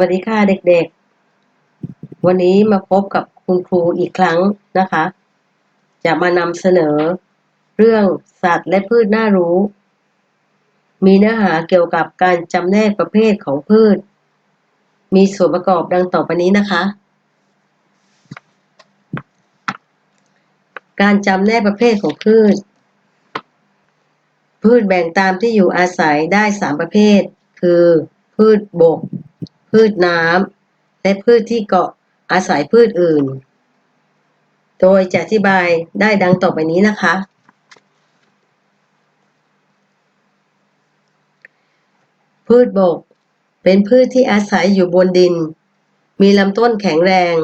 วัสดีค่ะเด็กๆ วันนี้มาพบกับคุณครูอีกครั้งนะคะ จะมานำเสนอ เรื่องสัตว์และพืชน่ารู้ มีเนื้อหาเกี่ยวกับการจำแนกประเภทของพืช มีส่วนประกอบดังต่อไปนี้นะคะ การจำแนกประเภทของพืช พืชแบ่งตามที่อยู่อาศัยได้สามประเภท คือพืชบก พืชน้ำและพืชที่เกาะอาศัยพืชอื่น โดยจะอธิบายได้ดังต่อไปนี้นะคะ พืชบก เป็นพืชที่อาศัยอยู่บนดิน มีลำต้นแข็งแรง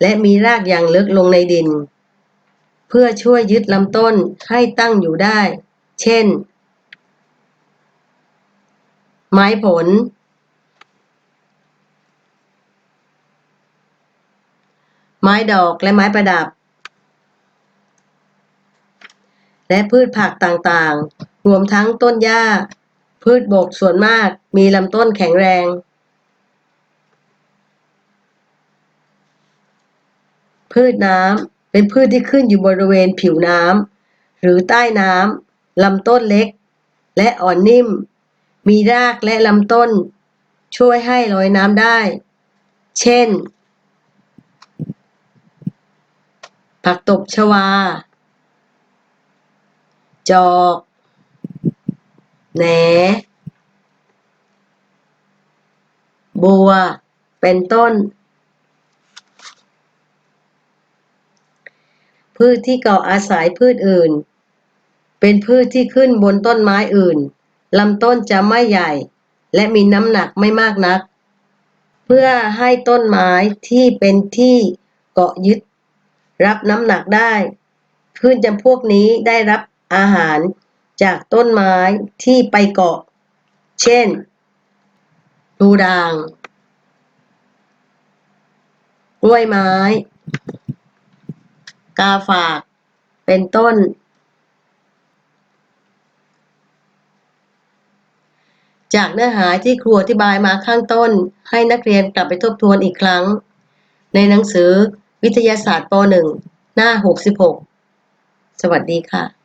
และมีรากอย่างลึกลงในดิน เพื่อช่วยยึดลำต้นให้ตั้งอยู่ได้ เช่น ไม้ผล ไม้ดอกและไม้ประดับ และพืชผักต่างๆ รวมทั้งต้นหญ้า พืชบกส่วนมากมีลำต้นแข็งแรง พืชน้ำเป็นพืชที่ขึ้นอยู่บริเวณผิวน้ำหรือใต้น้ำลำต้นเล็ก และอ่อนนิ่ม มีรากและลำต้น ช่วยให้ลอยน้ำได้ เช่น ผักตบชวา จอกแหนบัว เป็นต้น พืชที่เกาะอาศัยพืชอื่น เป็นพืชที่ขึ้นบนต้นไม้อื่นลำต้นจะไม่ใหญ่ และมีน้ำหนักไม่มากนัก เพื่อให้ต้นไม้ที่เป็นที่เกาะยึด รับน้ำหนักได้ พืชจำพวกนี้ได้รับอาหารจากต้นไม้ที่ไปเกาะ เช่นพลูด่างกล้วยไม้ กาฝาก เป็นต้น จากเนื้อหาที่ครูอธิบายมาข้างต้น ให้นักเรียนกลับไปทบทวนอีกครั้ง ในหนังสือ วิทยาศาสตร์ป .1 หน้า 66 สวัสดีค่ะ